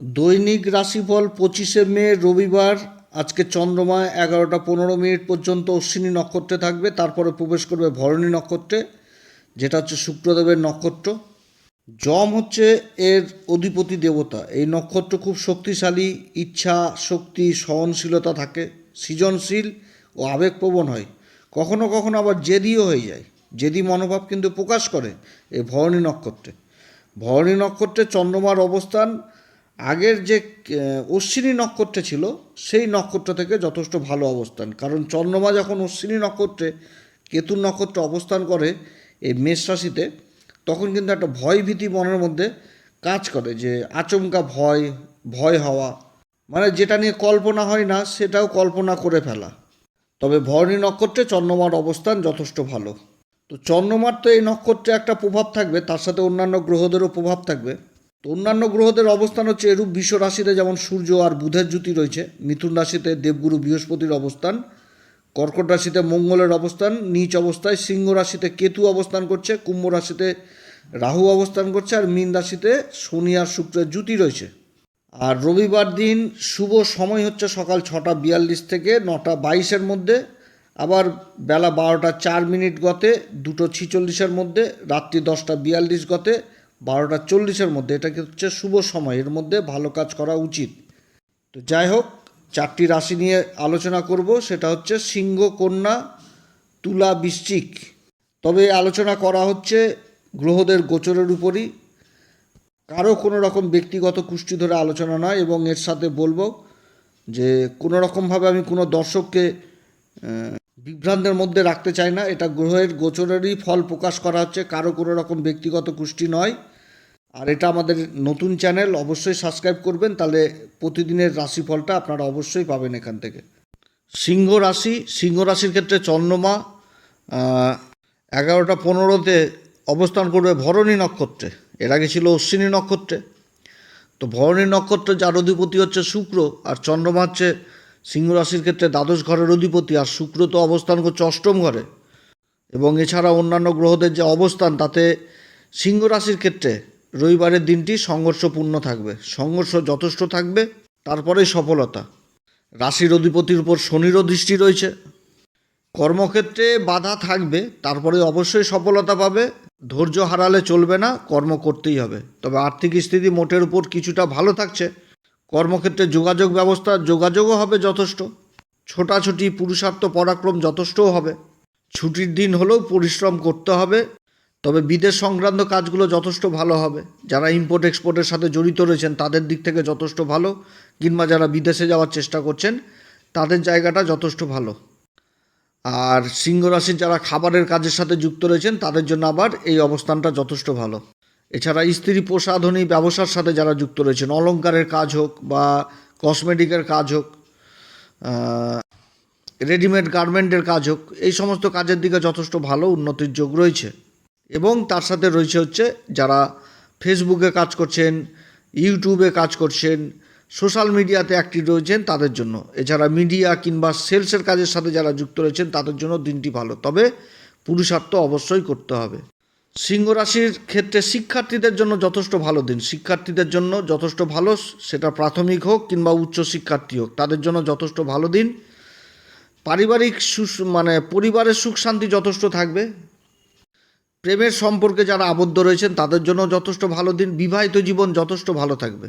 দৈনিক রাশিফল পঁচিশে মে, রবিবার। আজকে চন্দ্রমা এগারোটা পনেরো মিনিট পর্যন্ত অশ্বিনী নক্ষত্রে থাকবে, তারপরে প্রবেশ করবে ভরণী নক্ষত্রে, যেটা হচ্ছে শুক্রদেবের নক্ষত্র। যম হচ্ছে এর অধিপতি দেবতা। এই নক্ষত্র খুব শক্তিশালী, ইচ্ছা, শক্তি, সহনশীলতা থাকে, সৃজনশীল ও আবেগপ্রবণ হয়। কখনো কখনো আবার জেদিও হয়ে যায়। জেদি মনোভাব কিন্তু প্রকাশ করে এই ভরণী নক্ষত্রে। ভরণী নক্ষত্রে চন্দ্রমার অবস্থান আগের যে অশ্বিনী নক্ষত্রে ছিল, সেই নক্ষত্র থেকে যথেষ্ট ভালো অবস্থান। কারণ চন্দ্রমা যখন অশ্বিনী নক্ষত্রে, কেতুর নক্ষত্রে অবস্থান করে এই মেষ রাশিতে, তখন কিন্তু একটা ভয় ভীতি মনের মধ্যে কাজ করে যে, আচমকা ভয় ভয় হওয়া। মানে যেটা নিয়ে কল্পনা হয় না, সেটাও কল্পনা করে ফেলা। তবে ভরণী নক্ষত্রে চন্দ্রমার অবস্থান যথেষ্ট ভালো। তো চন্দ্রমার তো এই নক্ষত্রে একটা প্রভাব থাকবে, তার সাথে অন্যান্য গ্রহদেরও প্রভাব থাকবে। তো অন্যান্য গ্রহদের অবস্থান হচ্ছে এরূপ বিশ্ব রাশিতে, যেমন সূর্য আর বুধের জ্যোতি রয়েছে। মিথুন রাশিতে দেবগুরু বৃহস্পতির অবস্থান, কর্কট রাশিতে মঙ্গলের অবস্থান, নিচ অবস্থায় সিংহ রাশিতে কেতু অবস্থান করছে, কুম্ভ রাশিতে রাহু অবস্থান করছে, আর মীন রাশিতে শনি আর শুক্রের জ্যোতি রয়েছে। আর রবিবার দিন শুভ সময় হচ্ছে সকাল ছটা বিয়াল্লিশ থেকে নটা বাইশের মধ্যে, আবার বেলা বারোটা চার মিনিট গতে, দুটো ছিচল্লিশের মধ্যে, রাত্রি দশটা বিয়াল্লিশ গতে বারোটা চল্লিশের মধ্যে, এটা কি হচ্ছে শুভ সময়, এর মধ্যে ভালো কাজ করা উচিত। তো যাই হোক, চারটি রাশি নিয়ে আলোচনা করব, সেটা হচ্ছে সিংহ, কন্যা, তুলা, বৃশ্চিক। তবে আলোচনা করা হচ্ছে গ্রহদের গোচরের উপরই। কারও কোনো রকম ব্যক্তিগত কুষ্টি ধরে আলোচনা নয়, এবং এর সাথে বলব যে কোনো রকমভাবে আমি কোনো দর্শককে বিভ্রান্তের মধ্যে রাখতে চাই না। এটা গ্রহের গোচরেরই ফল প্রকাশ করা হচ্ছে। কারও কোনো রকম ব্যক্তিগত কুষ্টি নয়। আর এটা আমাদের নতুন চ্যানেল, অবশ্যই সাবস্ক্রাইব করবেন। তাহলে প্রতিদিনের রাশিফলটা আপনারা অবশ্যই পাবেন এখান থেকে। সিংহ রাশি, সিংহ রাশির ক্ষেত্রে চন্দ্রমা এগারোটা পনেরোতে অবস্থান করবে ভরণী নক্ষত্রে। এর আগে ছিল অশ্বিনী নক্ষত্রে। তো ভরণী নক্ষত্রে যার অধিপতি হচ্ছে শুক্র, আর চন্দ্রমা হচ্ছে সিংহ রাশির ক্ষেত্রে দ্বাদশ ঘরের অধিপতি আর শুক্র তো অবস্থান করছে অষ্টম ঘরে। এবং এছাড়া অন্যান্য গ্রহদের যে অবস্থান, তাতে সিংহ রাশির ক্ষেত্রে রবিবারের দিনটি সংঘর্ষপূর্ণ থাকবে। সংঘর্ষ যথেষ্ট থাকবে, তারপরেই সফলতা। রাশির অধিপতির উপর শনিরও দৃষ্টি রয়েছে। কর্মক্ষেত্রে বাধা থাকবে, তারপরে অবশ্যই সফলতা পাবে। ধৈর্য হারালে চলবে না, কর্ম করতেই হবে। তবে আর্থিক স্থিতি মোটের উপর কিছুটা ভালো থাকছে। কর্মক্ষেত্রে যোগাযোগ ব্যবস্থা, যোগাযোগও হবে যথেষ্ট। ছোটাছুটি, পুরুষার্থ পরাক্রম যথেষ্টও হবে। ছুটির দিন হলেও পরিশ্রম করতে হবে, তবে বিদেশ সংক্রান্ত কাজগুলো যথেষ্ট ভালো হবে। যারা ইম্পোর্ট এক্সপোর্টের সাথে জড়িত রয়েছেন, তাদের দিক থেকে যথেষ্ট ভালো, কিংবা যারা বিদেশে যাওয়ার চেষ্টা করছেন, তাদের জায়গাটা যথেষ্ট ভালো। আর সিংহ রাশির যারা খাবারের কাজের সাথে যুক্ত রয়েছেন, তাদের জন্য আবার এই অবস্থানটা যথেষ্ট ভালো। এছাড়া স্ত্রী প্রসাধনী ব্যবসার সাথে যারা যুক্ত রয়েছেন, অলংকারের কাজ হোক বা কসমেটিকের কাজ হোক রেডিমেড গার্মেন্টের কাজ হোক, এই সমস্ত কাজের দিকে যথেষ্ট ভালো উন্নতির যোগ রয়েছে। এবং তার সাথে রয়েছে হচ্ছে যারা ফেসবুকে কাজ করছেন ইউটিউবে কাজ করছেন সোশ্যাল মিডিয়াতে অ্যাক্টিভ রয়েছেন, তাদের জন্য। এছাড়া মিডিয়া কিংবা সেলসের কাজের সাথে যারা যুক্ত রয়েছেন, তাদের জন্য দিনটি ভালো। তবে পুরুষার্থ অবশ্যই করতে হবে। সিংহ রাশির ক্ষেত্রে শিক্ষার্থীদের জন্য যথেষ্ট ভালো দিন। শিক্ষার্থীদের জন্য যথেষ্ট ভালো, সেটা প্রাথমিক হোক কিংবা উচ্চ শিক্ষার্থী হোক, তাদের জন্য যথেষ্ট ভালো দিন। পারিবারিক মানে পরিবারের সুখ শান্তি যথেষ্ট থাকবে। প্রেমের সম্পর্কে যারা আবদ্ধ রয়েছেন, তাদের জন্য যথেষ্ট ভালো দিন। বিবাহিত জীবন যথেষ্ট ভালো থাকবে।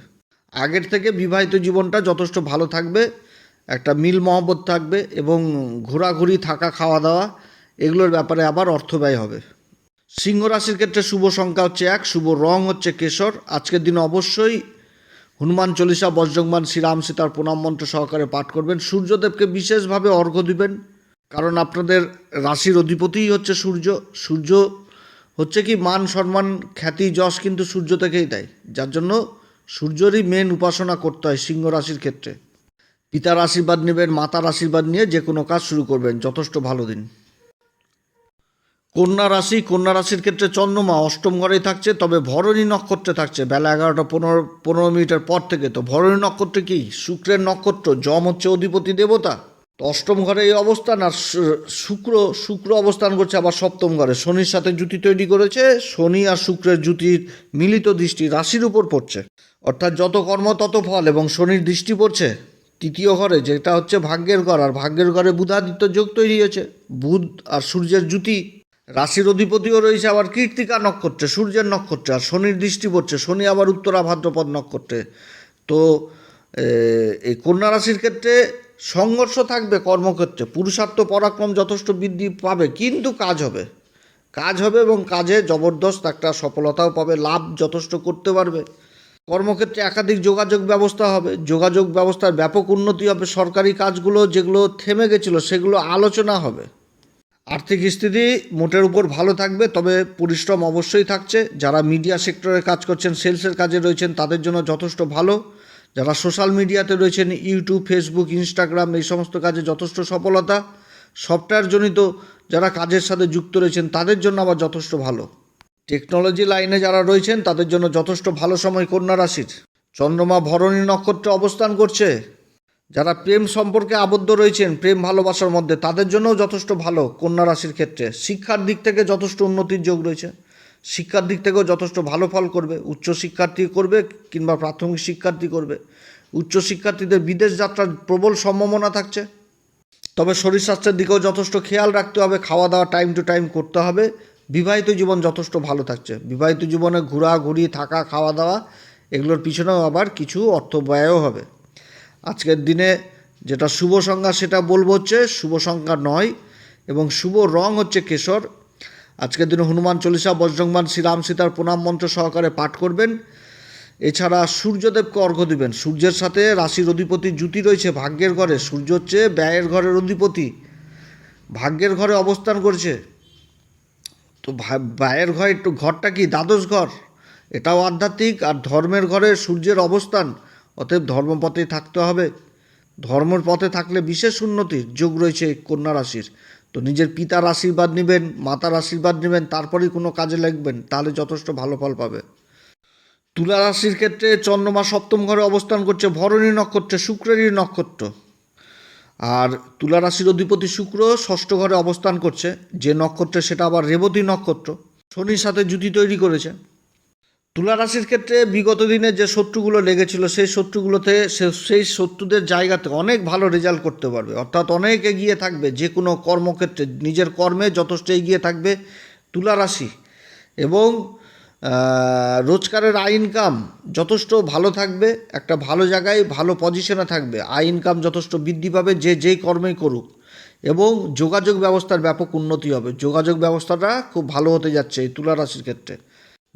আগের থেকে বিবাহিত জীবনটা যথেষ্ট ভালো থাকবে। একটা মিল মহব্বত থাকবে এবং ঘোরাঘুরি, থাকা, খাওয়া দাওয়া, এগুলোর ব্যাপারে আবার অর্থ ব্যয় হবে। সিংহ রাশির ক্ষেত্রে শুভ সংখ্যা হচ্ছে এক, শুভ রং হচ্ছে কেশর। আজকের দিন অবশ্যই হনুমান চল্লিশা বজ্রংবান শ্রীরাম সীতার প্রণাম মন্ত্র সহকারে পাঠ করবেন। সূর্যদেবকে বিশেষভাবে অর্ঘ্য দিবেন, কারণ আপনাদের রাশির অধিপতিই হচ্ছে সূর্য। সূর্য হচ্ছে কি মান, সম্মান, খ্যাতি, যশ কিন্তু সূর্য থেকেই দেয়। যার জন্য সূর্যরই মেন উপাসনা করতে হয় সিংহ রাশির ক্ষেত্রে। পিতার আশীর্বাদ নেবেন, মাতার আশীর্বাদ নিয়ে যে কোনো কাজ শুরু করবেন। যথেষ্ট ভালো দিন। কন্যা রাশি, কন্যা রাশির ক্ষেত্রে চন্দ্রমা অষ্টম ঘরেই থাকছে, তবে ভরণী নক্ষত্রে থাকছে। বেলা এগারোটা পনেরো পনেরো মিনিটের পর থেকে। তো ভরণী নক্ষত্রে কি? শুক্রের নক্ষত্র যম হচ্ছে অধিপতি দেবতা। তো অষ্টম ঘরে এই অবস্থান, আর শুক্র শুক্র অবস্থান করছে আবার সপ্তম ঘরে। শনির সাথে জুতি তৈরি করেছে। শনি আর শুক্রের জুতির মিলিত দৃষ্টি রাশির উপর পড়ছে। অর্থাৎ যত কর্ম, তত ফল, এবং শনির দৃষ্টি পড়ছে। তৃতীয় ঘরে, যেটা হচ্ছে ভাগ্যের ঘর, আর ভাগ্যের ঘরে বুধাদিত্য যোগ তৈরি হয়েছে। বুধ আর সূর্যের জুতি রাশির অধিপতিও রয়েছে, আবার কীর্তিকা নক্ষত্রে, সূর্যের নক্ষত্রে, আর শনির দৃষ্টি পড়ছে, শনি আবার উত্তরা ভাদ্রপদ নক্ষত্রে। তো এই কন্যা রাশির ক্ষেত্রে সংঘর্ষ থাকবে কর্মক্ষেত্রে, পুরুষার্থ পরাক্রম যথেষ্ট বৃদ্ধি পাবে, কিন্তু কাজ হবে। কাজ হবে এবং কাজে জবরদস্ত একটা সফলতাও পাবে, লাভ যথেষ্ট করতে পারবে। কর্মক্ষেত্রে একাধিক যোগাযোগ ব্যবস্থা হবে, যোগাযোগ ব্যবস্থার ব্যাপক উন্নতি হবে, সরকারি কাজগুলো যেগুলো থেমে গেছিল, সেগুলো আলোচনা হবে। আর্থিক স্থিতি মোটের উপর ভালো থাকবে, তবে পরিশ্রম অবশ্যই থাকছে। যারা মিডিয়া সেক্টরে কাজ করছেন সেলসের কাজে রয়েছেন, তাদের জন্য যথেষ্ট ভালো। যারা সোশ্যাল মিডিয়াতে রয়েছেন ইউটিউব ফেসবুক ইনস্টাগ্রাম এই সমস্ত কাজে যথেষ্ট সফলতা। সফটওয়্যারজনিত যারা কাজের সাথে যুক্ত রয়েছেন, তাদের জন্য আবার যথেষ্ট ভালো। টেকনোলজি লাইনে যারা রয়েছেন, তাদের জন্য যথেষ্ট ভালো সময় কন্যা রাশির। চন্দ্রমা ভরণী নক্ষত্রে অবস্থান করছে। যারা প্রেম সম্পর্কে আবদ্ধ রয়েছেন, প্রেম ভালোবাসার মধ্যে, তাদের জন্যও যথেষ্ট ভালো কন্যা রাশির ক্ষেত্রে। শিক্ষার দিক থেকে যথেষ্ট উন্নতির যোগ রয়েছে। শিক্ষার দিক থেকেও যথেষ্ট ভালো ফল করবে। উচ্চ শিক্ষার্থী করবে কিংবা প্রাথমিক শিক্ষার্থী করবে। উচ্চ শিক্ষার্থীদের বিদেশ যাত্রার প্রবল সম্ভাবনা থাকছে। তবে শরীর স্বাস্থ্যের দিকেও যথেষ্ট খেয়াল রাখতে হবে। খাওয়া দাওয়া টাইম টু টাইম করতে হবে। বিবাহিত জীবন যথেষ্ট ভালো থাকছে। বিবাহিত জীবনে ঘোরাঘুরি, থাকা, খাওয়া দাওয়া, এগুলোর পিছনেও আবার কিছু অর্থ ব্যয়ও হবে। আজকের দিনে যেটা শুভ সংজ্ঞা সেটা বলব হচ্ছে শুভ সংজ্ঞা নয় এবং শুভ রং হচ্ছে কেশর। আজকের দিনে হনুমান চল্লিশা বজ্রংবান শ্রীরাম সীতার প্রণাম মন্ত্র সহকারে পাঠ করবেন। এছাড়া সূর্যদেবকে অর্ঘ্য দিবেন। সূর্যের সাথে রাশির অধিপতি জুতি রয়েছে, ভাগ্যের ঘরে। সূর্য হচ্ছে ব্যয়ের ঘরের অধিপতি। ভাগ্যের ঘরে অবস্থান করছে। তো ব্যয়ের ঘর একটু ঘরটা কি? দ্বাদশ ঘর। এটাও আধ্যাত্মিক। আর ধর্মের ঘরে সূর্যের অবস্থান। অতএব ধর্মপথে থাকতে হবে। ধর্মের পথে থাকলে বিশেষ উন্নতির যোগ রয়েছে কন্যা রাশির। তো নিজের পিতার আশীর্বাদ নেবেন, মাতার আশীর্বাদ নেবেন, তারপরেই কোনো কাজে লাগবেন, তাহলে যথেষ্ট ভালো ফল পাবে। তুলা রাশির ক্ষেত্রে চন্দ্রমা সপ্তম ঘরে অবস্থান করছে ভরণী নক্ষত্রে, শুক্রেরই নক্ষত্র। আর তুলা রাশির অধিপতি শুক্র ষষ্ঠ ঘরে অবস্থান করছে, যে নক্ষত্রে সেটা আবার রেবতী নক্ষত্র। শনির সাথে জুতি তৈরি করেছে। তুলা রাশির ক্ষেত্রে বিগত দিনে যে শত্রুগুলো লেগেছিল, সেই শত্রুগুলোতে সেই শত্রুদের জায়গাতে অনেক ভালো রেজাল্ট করতে পারবে। অর্থাৎ অনেক এগিয়ে থাকবে, যে কোনো কর্মক্ষেত্রে নিজের কর্মে যথেষ্ট এগিয়ে থাকবে তুলা রাশি। এবং রোজগারের আয় ইনকাম যথেষ্ট ভালো থাকবে, একটা ভালো জায়গায় ভালো পজিশনে থাকবে। আয় ইনকাম যথেষ্ট বৃদ্ধি পাবে, যে যেই কর্মেই করুক। এবং যোগাযোগ ব্যবস্থার ব্যাপক উন্নতি হবে। যোগাযোগ ব্যবস্থাটা খুব ভালো হতে যাচ্ছে এই তুলা রাশির ক্ষেত্রে।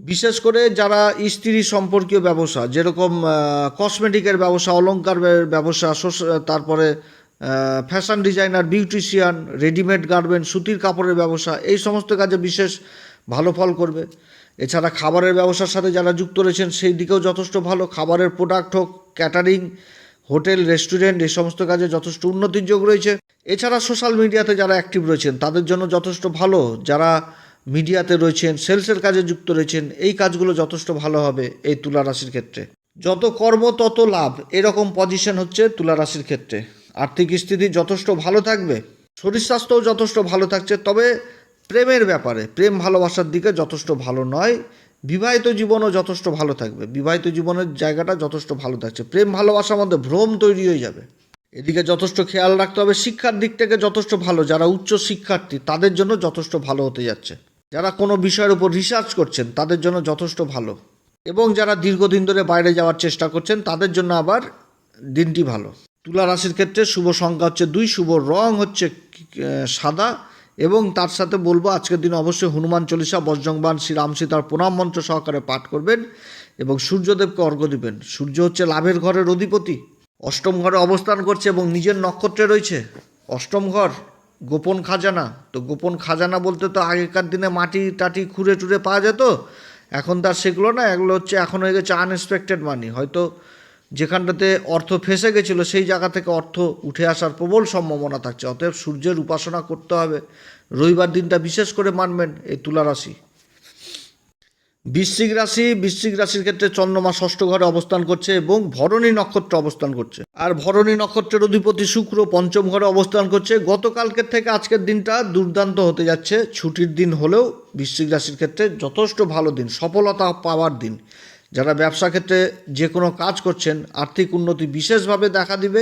বিশেষ করে যারা স্ত্রী সম্পর্কীয় ব্যবসা, যেরকম কসমেটিকের ব্যবসা অলংকার ব্য- ব্যবসা তারপরে fashion designer beautician readymade garment সুতির কাপড়ের ব্যবসা, এই সমস্ত কাজে বিশেষ ভালো ফল করবে। এছাড়া খাবারের ব্যবসার সাথে যারা যুক্ত রয়েছেন, সেই দিকেও যথেষ্ট ভালো। খাবারের প্রোডাক্ট হোক ক্যাটারিং হোটেল রেস্টুরেন্ট এই সমস্ত কাজে যথেষ্ট উন্নতির যোগ রয়েছে। এছাড়া সোশ্যাল মিডিয়াতে যারা অ্যাক্টিভ রয়েছেন, তাদের জন্য যথেষ্ট ভালো। যারা মিডিয়াতে রয়েছেন, সেলসের কাজে যুক্ত রয়েছেন, এই কাজগুলো যথেষ্ট ভালো হবে এই তুলা রাশির ক্ষেত্রে। যত কর্ম, তত লাভ, এরকম পজিশন হচ্ছে তুলা রাশির ক্ষেত্রে। আর্থিক স্থিতি যথেষ্ট ভালো থাকবে, শরীর স্বাস্থ্যও যথেষ্ট ভালো থাকছে, তবে প্রেমের ব্যাপারে, প্রেম ভালোবাসার দিকে যথেষ্ট ভালো নয়, বিবাহিত জীবনও যথেষ্ট ভালো থাকবে, বিবাহিত জীবনের জায়গাটা যথেষ্ট ভালো থাকছে, প্রেম ভালোবাসার মধ্যে ভ্রম তৈরি হয়ে যাবে। এদিকে যথেষ্ট খেয়াল রাখতে হবে, শিক্ষার দিক থেকে যথেষ্ট ভালো, যারা উচ্চ শিক্ষার্থী, তাদের জন্য যথেষ্ট ভালো হতে যাচ্ছে। যারা কোনো বিষয়ের উপর রিসার্চ করছেন, তাদের জন্য যথেষ্ট ভালো। এবং যারা দীর্ঘদিন ধরে বাইরে যাওয়ার চেষ্টা করছেন, তাদের জন্য আবার দিনটি ভালো। তুলা রাশির ক্ষেত্রে শুভ সংখ্যা হচ্ছে দুই, শুভ রং হচ্ছে সাদা। এবং তার সাথে বলব, আজকের দিনে অবশ্যই হনুমান চল্লিশা বজ্রংবান শ্রীরাম সীতার প্রণাম মন্ত্র সহকারে পাঠ করবেন এবং সূর্যদেবকে অর্ঘ্য দিবেন। সূর্য হচ্ছে লাভের ঘরের অধিপতি। অষ্টম ঘরে অবস্থান করছে এবং নিজের নক্ষত্রে রয়েছে। অষ্টম ঘর গোপন খাজানা। তো গোপন খাজানা বলতে তো আগেকার দিনে মাটি টাটি খুঁড়ে টুড়ে পাওয়া যেত, এখন তার সেগুলো না, এগুলো হচ্ছে এখন হয়ে গেছে আনএক্সপেক্টেড মানি হয়তো যেখানটাতে অর্থ ফেসে গেছিল, সেই জায়গা থেকে অর্থ উঠে আসার প্রবল সম্ভাবনা থাকছে। অতএব সূর্যের উপাসনা করতে হবে। রবিবার দিনটা বিশেষ করে মানবেন এই তুলা রাশি বৃশ্চিক রাশি, বৃশ্চিক রাশির ক্ষেত্রে চন্দ্রমা ষষ্ঠ ঘরে অবস্থান করছে এবং ভরণী নক্ষত্র অবস্থান করছে। আর ভরণী নক্ষত্রের অধিপতি শুক্র পঞ্চম ঘরে অবস্থান করছে। গতকালকের থেকে আজকের দিনটা দুর্দান্ত হতে যাচ্ছে। ছুটির দিন হলেও বৃশ্চিক রাশির ক্ষেত্রে যথেষ্ট ভালো দিন, সফলতা পাওয়ার দিন। যারা ব্যবসা ক্ষেত্রে যে কোনো কাজ করছেন, আর্থিক উন্নতি বিশেষভাবে দেখা দিবে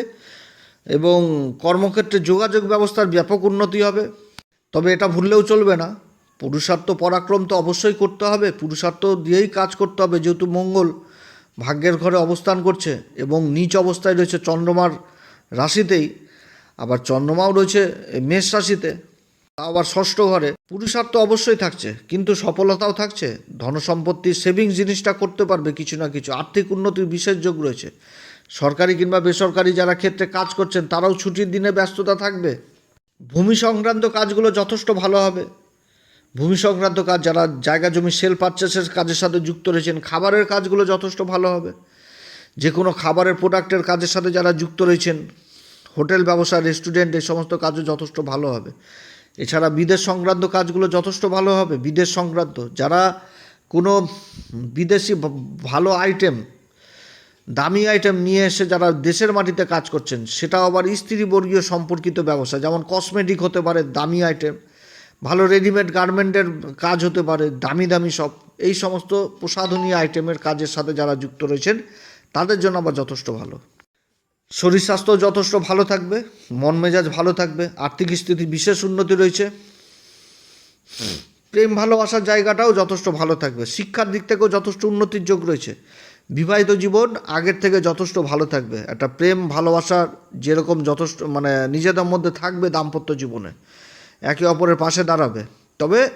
এবং কর্মক্ষেত্রে যোগাযোগ ব্যবস্থার ব্যাপক উন্নতি হবে। তবে এটা ভুললেও চলবে না। পুরুষার্থ পরাক্রম তো অবশ্যই করতে হবে, পুরুষার্থ দিয়েই কাজ করতে হবে, যেহেতু মঙ্গল ভাগ্যের ঘরে অবস্থান করছে এবং নিচ অবস্থায় রয়েছে চন্দ্রমার রাশিতেই, আবার চন্দ্রমাও রয়েছে মেষ রাশিতে আবার ষষ্ঠ ঘরে। পুরুষার্থ অবশ্যই থাকছে, কিন্তু সফলতাও থাকছে ধনসম্পত্তির সেভিংস জিনিসটা করতে পারবে কিছু না কিছু, আর্থিক উন্নতির বিশেষ যোগ রয়েছে। সরকারি কিংবা বেসরকারি যারা ক্ষেত্রে কাজ করছেন, তারাও ছুটির দিনে ব্যস্ততা থাকবে। ভূমি সংক্রান্ত কাজগুলো যথেষ্ট ভালো হবে। ভূমি সংক্রান্ত কাজ, যারা জায়গা জমি সেল পারচেসের কাজের সাথে যুক্ত রয়েছেন, খাবারের কাজগুলো যথেষ্ট ভালো হবে। যে কোনো খাবারের প্রোডাক্টের কাজের সাথে যারা যুক্ত রয়েছেন, হোটেল ব্যবসা রেস্টুরেন্ট এই সমস্ত কাজও যথেষ্ট ভালো হবে। এছাড়া বিদেশ সংক্রান্ত কাজগুলো যথেষ্ট ভালো হবে। বিদেশ সংক্রান্ত, যারা কোনো বিদেশি ভালো আইটেম দামি আইটেম নিয়ে এসে যারা দেশের মাটিতে কাজ করছেন সেটা আবার স্ত্রীবর্গীয় সম্পর্কিত ব্যবসা, যেমন কসমেটিক হতে পারে, দামি আইটেম ভালো রেডিমেড গার্মেন্টের কাজ হতে পারে, দামি দামি সব। এই সমস্ত প্রসাধনী আইটেমের কাজের সাথে যারা যুক্ত রয়েছেন, তাদের জন্য আবার যথেষ্ট ভালো। শরীর স্বাস্থ্য যথেষ্ট ভালো থাকবে, মন মেজাজ ভালো থাকবে, আর্থিক স্থিতি বিশেষ উন্নতি রয়েছে। প্রেম ভালোবাসার জায়গাটাও যথেষ্ট ভালো থাকবে। শিক্ষার দিক থেকেও যথেষ্ট উন্নতির যোগ রয়েছে। বিবাহিত জীবন আগের থেকে যথেষ্ট ভালো থাকবে। একটা প্রেম ভালোবাসার যেরকম যথেষ্ট মানে নিজেদের মধ্যে থাকবে দাম্পত্য জীবনে। একে অপরের পাশে দাঁড়াবে। তবে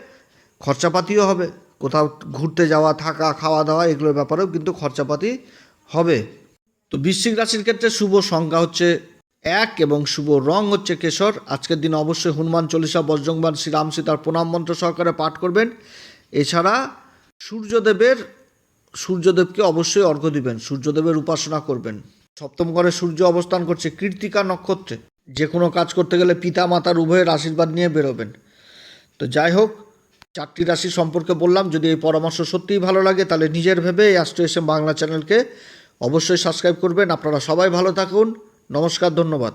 খরচাপাতিও হবে। কোথাও ঘুরতে যাওয়া, থাকা, খাওয়া দাওয়া, এগুলোর ব্যাপারেও কিন্তু খরচাপাতি হবে। তো বৃশ্চিক রাশির ক্ষেত্রে শুভ সংখ্যা হচ্ছে এক এবং শুভ রং হচ্ছে কেশর। আজকের দিন অবশ্যই হনুমান চল্লিশা বজ্রংবান শ্রীরাম সীতার প্রণাম মন্ত্র সহকারে পাঠ করবেন। এছাড়া সূর্যদেবের, সূর্যদেবকে অবশ্যই অর্ঘ্য দিবেন। সূর্যদেবের উপাসনা করবেন। সপ্তম ঘরে সূর্য অবস্থান করছে কৃত্তিকা নক্ষত্রে। যে কোনো কাজ করতে গেলে পিতা মাতার উভয়ের আশীর্বাদ নিয়ে বেরোবেন। তো যাই হোক, চারটি রাশি সম্পর্কে বললাম, যদি এই পরামর্শ সত্যিই ভালো লাগে, তাহলে নিজের ভেবে এই অ্যাস্ট্রো এস বাংলা চ্যানেলকে অবশ্যই সাবস্ক্রাইব করবেন। আপনারা সবাই ভালো থাকুন। নমস্কার, ধন্যবাদ।